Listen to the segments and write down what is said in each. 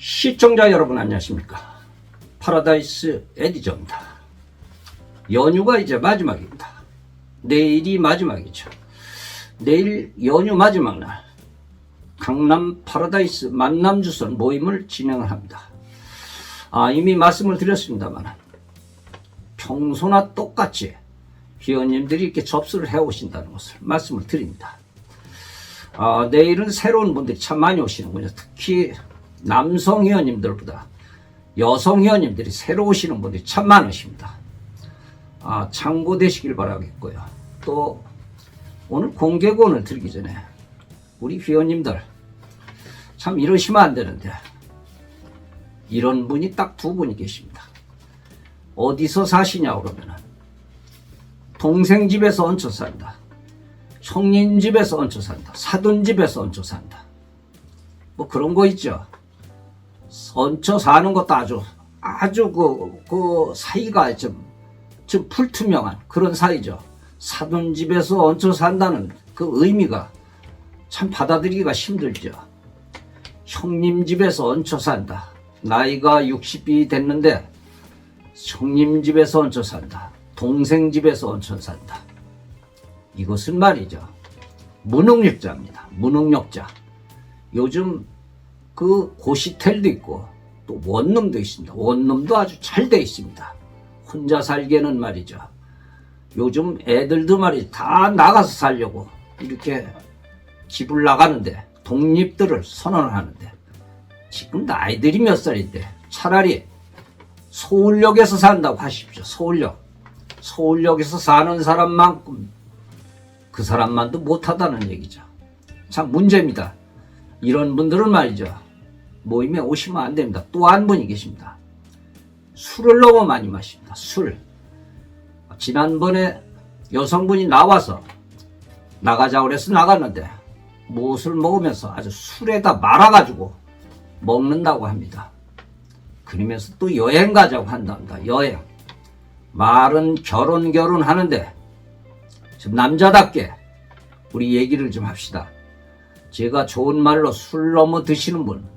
시청자 여러분 안녕하십니까? 파라다이스 에디저입니다. 연휴가 이제 마지막입니다. 내일이 마지막이죠. 내일 연휴 마지막 날 강남 파라다이스 만남주선 모임을 진행을 합니다. 아 이미 말씀을 드렸습니다만 평소나 똑같이 회원님들이 이렇게 접수를 해 오신다는 것을 말씀을 드립니다. 아, 내일은 새로운 분들이 참 많이 오시는군요. 특히 남성 회원님들보다 여성 회원님들이 새로 오시는 분들이 참 많으십니다. 아, 참고되시길 바라겠고요. 또 오늘 공개권을 드리기 전에 우리 회원님들 참 이러시면 안 되는데 이런 분이 딱 두 분이 계십니다. 어디서 사시냐 그러면은 동생 집에서 얹혀 산다. 형님 집에서 얹혀 산다. 사돈 집에서 얹혀 산다. 뭐 그런 거 있죠. 얹혀 사는 것도 아주 아주 그, 그 사이가 좀, 좀 불투명한 그런 사이죠. 사돈 집에서 얹혀 산다는 그 의미가 참 받아들이기가 힘들죠. 형님 집에서 얹혀 산다. 나이가 60이 됐는데 형님 집에서 얹혀 산다. 동생 집에서 얹혀 산다. 이것은 말이죠. 무능력자입니다. 무능력자. 요즘 그 고시텔도 있고 또 원룸도 있습니다. 원룸도 아주 잘 돼 있습니다. 혼자 살기에는 말이죠. 요즘 애들도 말이 다 나가서 살려고 이렇게 집을 나가는데 독립들을 선언을 하는데 지금 나이들이 몇 살인데 차라리 서울역에서 산다고 하십시오. 서울역. 서울역에서 사는 사람만큼 그 사람만도 못하다는 얘기죠. 참 문제입니다. 이런 분들은 말이죠. 모임에 오시면 안 됩니다. 또 한 분이 계십니다. 술을 너무 많이 마십니다. 술. 지난번에 여성분이 나와서 나가자고 그래서 나갔는데 무엇을 먹으면서 아주 술에다 말아가지고 먹는다고 합니다. 그러면서 또 여행 가자고 한답니다. 여행. 말은 결혼 결혼 하는데 좀 남자답게 우리 얘기를 좀 합시다. 제가 좋은 말로 술 너무 드시는 분,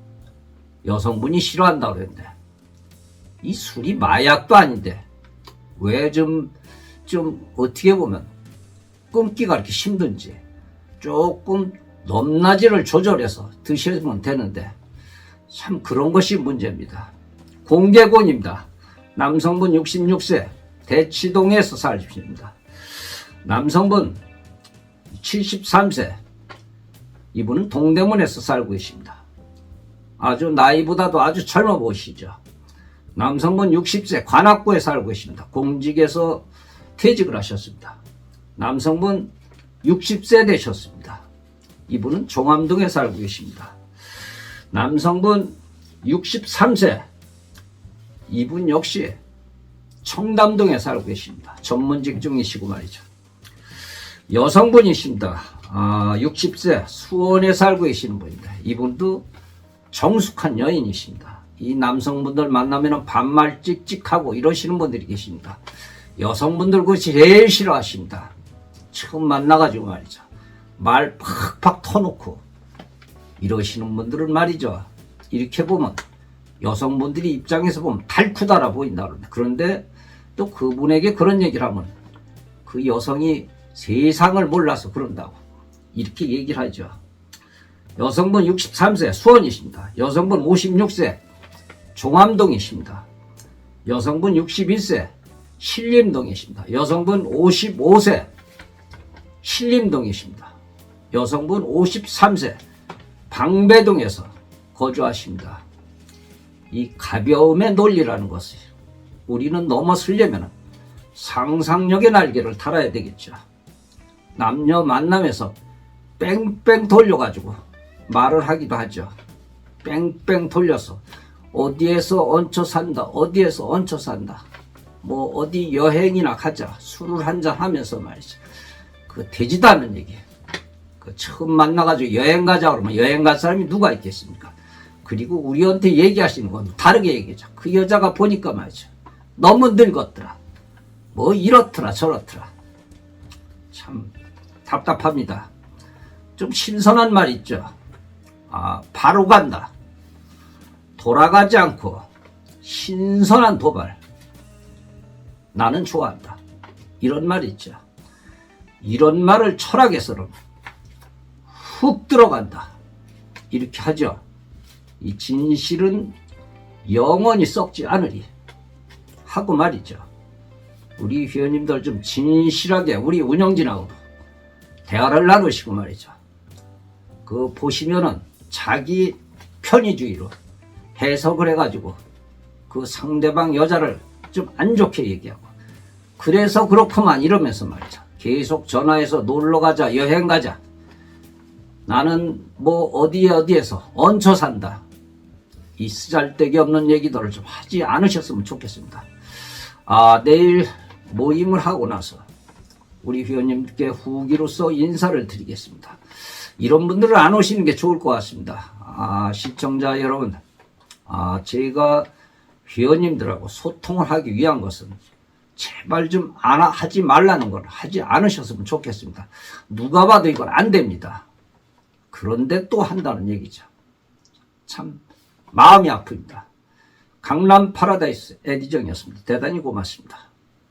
여성분이 싫어한다고 그랬는데, 이 술이 마약도 아닌데, 왜 좀, 좀, 어떻게 보면, 끊기가 이렇게 힘든지, 조금 넘나지를 조절해서 드시면 되는데, 참 그런 것이 문제입니다. 공개곤입니다. 남성분 66세, 대치동에서 살십니다. 남성분 73세 이분은 동대문에서 살고 계십니다. 아주 나이보다도 아주 젊어 보시죠. 남성분 60세 관악구에 살고 계십니다. 공직에서 퇴직을 하셨습니다. 남성분 60세 되셨습니다. 이분은 종암동에 살고 계십니다. 남성분 63세 이분 역시 청담동에 살고 계십니다. 전문직 중이시고 말이죠. 여성분이십니다. 아, 60세 수원에 살고 계시는 분입니다. 이분도 정숙한 여인이십니다. 이 남성분들 만나면 반말 찍찍하고 이러시는 분들이 계십니다. 여성분들 그것이 제일 싫어하십니다. 처음 만나가지고 말이죠. 말 팍팍 터놓고 이러시는 분들은 말이죠. 이렇게 보면 여성분들이 입장에서 보면 달쿠다라 보인다 그런데 또 그분에게 그런 얘기를 하면 그 여성이 세상을 몰라서 그런다고 이렇게 얘기를 하죠. 여성분 63세 수원이십니다. 여성분 56세 종암동이십니다. 여성분 61세 신림동이십니다. 여성분 55세 신림동이십니다. 여성분 53세 방배동에서 거주하십니다. 이 가벼움의 논리라는 것을 우리는 넘어서려면 상상력의 날개를 달아야 되겠죠. 남녀 만남에서 뺑뺑 돌려가지고 말을 하기도 하죠. 뺑뺑 돌려서 어디에서 얹혀 산다, 어디에서 얹혀 산다. 뭐 어디 여행이나 가자, 술을 한잔 하면서 말이죠. 그 되지도 않는 얘기. 그 처음 만나가지고 여행 가자 그러면 여행 갈 사람이 누가 있겠습니까? 그리고 우리한테 얘기하시는 건 다르게 얘기하죠. 그 여자가 보니까 말이죠. 너무 늙었더라. 뭐 이렇더라 저렇더라. 참 답답합니다. 좀 신선한 말 있죠. 아, 바로 간다. 돌아가지 않고 신선한 도발. 나는 좋아한다. 이런 말 있죠. 이런 말을 철학에서는 훅 들어간다. 이렇게 하죠. 이 진실은 영원히 썩지 않으리. 하고 말이죠. 우리 회원님들 좀 진실하게 우리 운영진하고 대화를 나누시고 말이죠. 그 보시면은 자기 편의주의로 해석을 해가지고 그 상대방 여자를 좀 안 좋게 얘기하고 그래서 그렇구만 이러면서 말이죠. 계속 전화해서 놀러 가자, 여행 가자. 나는 뭐 어디에 어디에서 얹혀 산다. 이 쓰잘데기 없는 얘기들을 좀 하지 않으셨으면 좋겠습니다. 아, 내일 모임을 하고 나서 우리 회원님께 후기로서 인사를 드리겠습니다. 이런 분들은 안 오시는 게 좋을 것 같습니다. 아, 시청자 여러분, 아, 제가 회원님들하고 소통을 하기 위한 것은 제발 좀 안 하지 말라는 걸 하지 않으셨으면 좋겠습니다. 누가 봐도 이건 안 됩니다. 그런데 또 한다는 얘기죠. 참 마음이 아픕니다. 강남 파라다이스 에디정이었습니다. 대단히 고맙습니다.